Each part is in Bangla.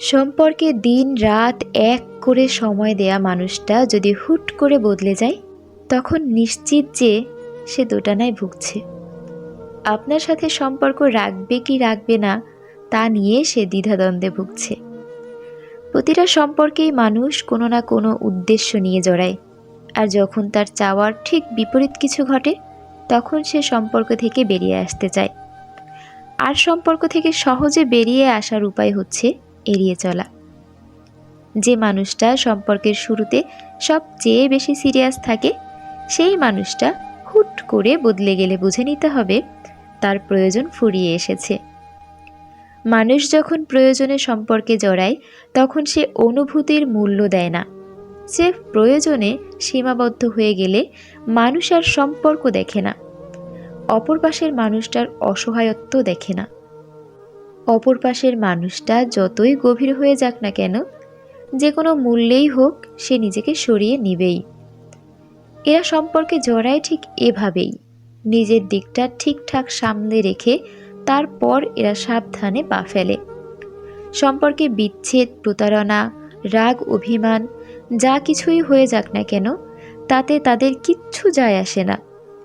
সম্পর্কে দিন রাত এক করে সময় দেয়া মানুষটা যদি হুট করে বদলে যায়, তখন নিশ্চিত যে সে দোটানায় ভুগছে। আপনার সাথে সম্পর্ক রাখবে কি রাখবে না, তা নিয়ে সে দ্বিধাদ্বন্দ্বে ভুগছে। প্রতিটা সম্পর্কেই মানুষ কোনো না কোনো উদ্দেশ্য নিয়ে জড়ায়, আর যখন তার চাওয়ার ঠিক বিপরীত কিছু ঘটে, তখন সে সম্পর্ক থেকে বেরিয়ে আসতে চায়। আর সম্পর্ক থেকে সহজে বেরিয়ে আসার উপায় হচ্ছে এড়িয়ে চলা। যে মানুষটা সম্পর্কের শুরুতে সবচেয়ে বেশি সিরিয়াস থাকে, সেই মানুষটা হুট করে বদলে গেলে বুঝে নিতে হবে তার প্রয়োজন ফুরিয়ে এসেছে। মানুষ যখন প্রয়োজনে সম্পর্কে জড়ায়, তখন সে অনুভূতির মূল্য দেয় না। সে প্রয়োজনে সীমাবদ্ধ হয়ে গেলে মানুষ আর সম্পর্ক দেখে না। অপর পাশের মানুষটার অসহায়ত্ব দেখে না। অপর পাশের মানুষটা যতই গভীর হয়ে যাক না কেন, যে কোনো মূল্যেই হোক সে নিজেকে সরিয়ে নিবেই। এরা সম্পর্কে জড়ায় ঠিক এভাবেই। নিজের দিকটা ঠিকঠাক সামনে রেখে তারপর এরা সাবধানে পা ফেলে। সম্পর্কে বিচ্ছেদ, প্রতারণা, রাগ, অভিমান, যা কিছুই হয়ে যাক না কেন, তাতে তাদের কিচ্ছু যায় আসে না।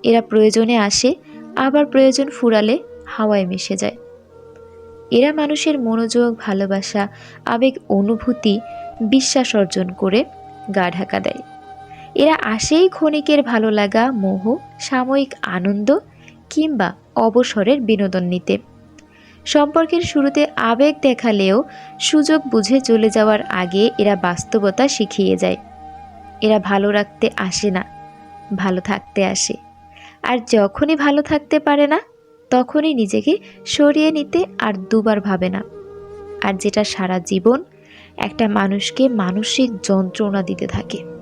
এরা প্রয়োজনে আসে, আবার প্রয়োজন ফুরালে হাওয়ায় মিশে যায়। এরা মানুষের মনোযোগ, ভালোবাসা, আবেগ, অনুভূতি, বিশ্বাস অর্জন করে গা ঢাকা দেয়। এরা আসেই ক্ষণিকের ভালো লাগা, মোহ, সাময়িক আনন্দ কিংবা অবসরের বিনোদন নিতে। সম্পর্কের শুরুতে আবেগ দেখালেও সুযোগ বুঝে চলে যাওয়ার আগে এরা বাস্তবতা শিখিয়ে যায়। এরা ভালো রাখতে আসে না, ভালো থাকতে আসে। আর যখনই ভালো থাকতে পারে না তখনই নিজেকে সরিয়ে নিতে আর দুবার ভাবে না। আর যেটা সারা জীবন একটা মানুষকে মানসিক যন্ত্রণা দিতে থাকে।